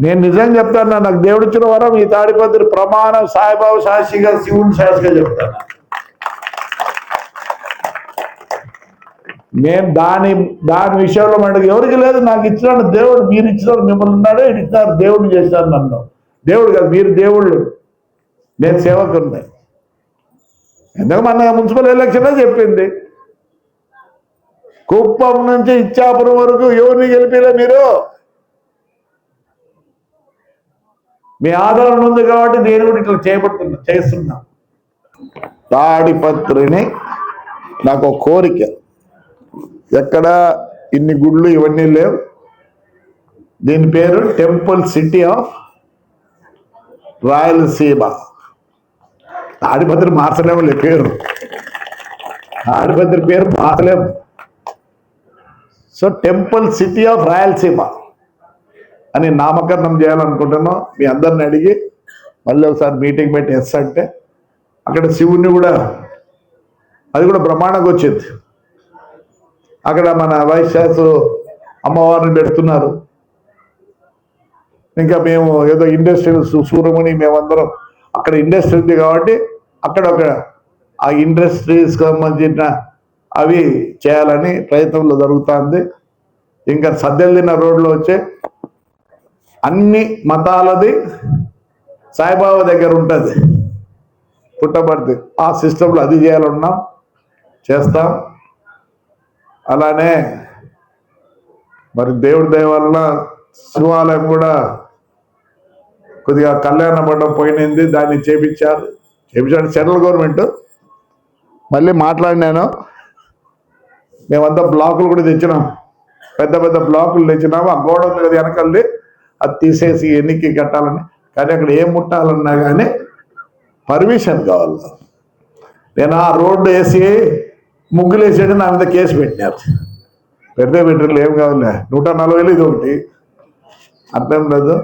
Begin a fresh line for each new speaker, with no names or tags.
నేను నిజం చెప్తాను నాకు దేవుడు ఇచ్చిన వరం ఈ తాడిపత్రి ప్రమాణం సాయిబాబు సాక్షిగా శివుని సాక్షిగా చెప్తాను నేను దాని దాని విషయంలో మనకి ఎవరికి లేదు నాకు ఇచ్చినాడు దేవుడు మీరు ఇచ్చినారు మిమ్మల్ని ఉన్నాడు ఇచ్చినారు దేవుడిని చేశారు నన్ను. దేవుడు కాదు మీరు దేవుళ్ళు. నేను సేవకుని ఎందుకు మన మున్సిపల్ ఎలక్షన్ చెప్పింది? కుప్పం నుంచి ఇచ్చాపురం వరకు ఎవరిని గెలిపిలే మీరు? మీ ఆదరణ ఉంది కాబట్టి నేను కూడా ఇట్లా చేపడుతున్నా చేస్తున్నా. తాడిపత్రిని నాకు ఒక కోరిక. ఎక్కడ ఇన్ని గుళ్ళు ఇవన్నీ లేవు. దీని పేరు temple city of Rayalaseema. Tadipatri మార్చలేములే పేరు. తాడిపత్రి పేరు మార్చలేము. So temple city of Rayalaseema. అని నామకరణం చేయాలనుకుంటున్నాం. మీ అందరిని అడిగి మళ్ళీ ఒకసారి మీటింగ్ పెట్టి ఎస్ అంటే అక్కడ శివుణ్ణి కూడా అది కూడా బ్రహ్మాండంగా వచ్చింది. అక్కడ మన వైస్ అమ్మవారిని పెడుతున్నారు. ఇంకా మేము ఏదో ఇండస్ట్రియల్ సూరముని మేమందరం అక్కడ ఇండస్ట్రీ ఉంది కాబట్టి అక్కడ ఒక ఆ ఇండస్ట్రీస్ సంబంధించిన అవి చేయాలని ప్రయత్నంలో జరుగుతుంది. ఇంకా సద్దెలు తిన్న రోడ్లో వచ్చే అన్ని మతాలది సాయిబాబా దగ్గర ఉంటుంది. పుట్టబడితే ఆ సిస్టంలో అది చేయాలన్నాం చేస్తాం. అలానే మరి దేవుడి దయవల్ల శివాలయం కూడా కొద్దిగా కళ్యాణ మండపం పోయినది దాన్ని చేపించారు. చేపించాడు సెంట్రల్ గవర్నమెంట్. మళ్ళీ మాట్లాడినాను మేమంతా బ్లాకులు కూడా తెచ్చినాం. పెద్ద పెద్ద బ్లాకులు తెచ్చినాము. ఆ గోడ ఉంది కదా వెనకల్ది. అది తీసేసి ఎన్నికి కట్టాలని. కానీ అక్కడ ఏం ముట్టాలన్నా కానీ పర్మిషన్ కావాలి. నేను ఆ రోడ్డు వేసి ముగ్గులు వేసేటి నా మీద కేసు పెట్టినారు. పెడితే పెట్టరు ఏం కావాలి నూట నలభైలు ఇది ఒకటి. అర్థం లేదు.